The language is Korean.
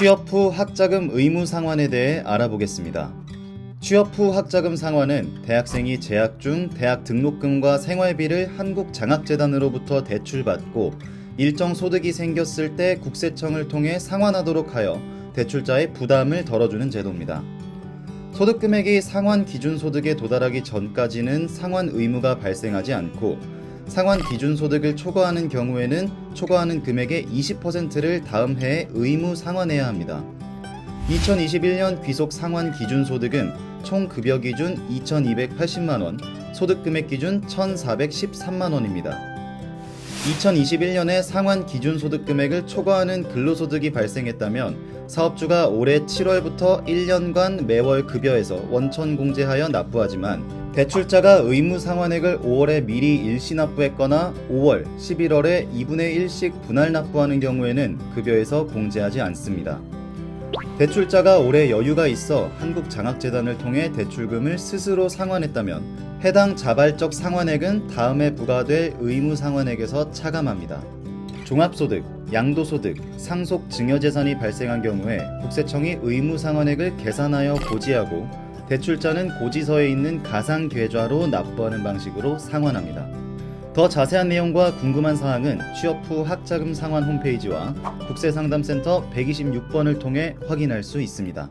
취업 후 학자금 의무 상환에 대해 알아보겠습니다. 취업 후 학자금 상환은 대학생이 재학 중 대학 등록금과 생활비를 한국장학재단으로부터 대출받고 일정 소득이 생겼을 때 국세청을 통해 상환하도록 하여 대출자의 부담을 덜어주는 제도입니다. 소득 금액이 상환 기준 소득에 도달하기 전까지는 상환 의무가 발생하지 않고 상환 기준 소득을 초과하는 경우에는 초과하는 금액의 20%를 다음 해에 의무 상환해야 합니다. 2021년 귀속 상환 기준 소득은 총 급여 기준 2,280만 원, 소득 금액 기준 1,413만 원입니다. 2021년에 상환 기준 소득 금액을 초과하는 근로소득이 발생했다면 사업주가 올해 7월부터 1년간 매월 급여에서 원천 공제하여 납부하지만 대출자가 의무 상환액을 5월에 미리 일시 납부했거나 5월, 11월에 2분의 1씩 분할 납부하는 경우에는 급여에서 공제하지 않습니다. 대출자가 올해 여유가 있어 한국장학재단을 통해 대출금을 스스로 상환했다면 해당 자발적 상환액은 다음에 부과될 의무 상환액에서 차감합니다. 종합소득, 양도소득, 상속 증여재산이 발생한 경우에 국세청이 의무 상환액을 계산하여 고지하고 대출자는 고지서에 있는 가상 계좌로 납부하는 방식으로 상환합니다. 더 자세한 내용과 궁금한 사항은 취업 후 학자금 상환 홈페이지와 국세상담센터 126번을 통해 확인할 수 있습니다.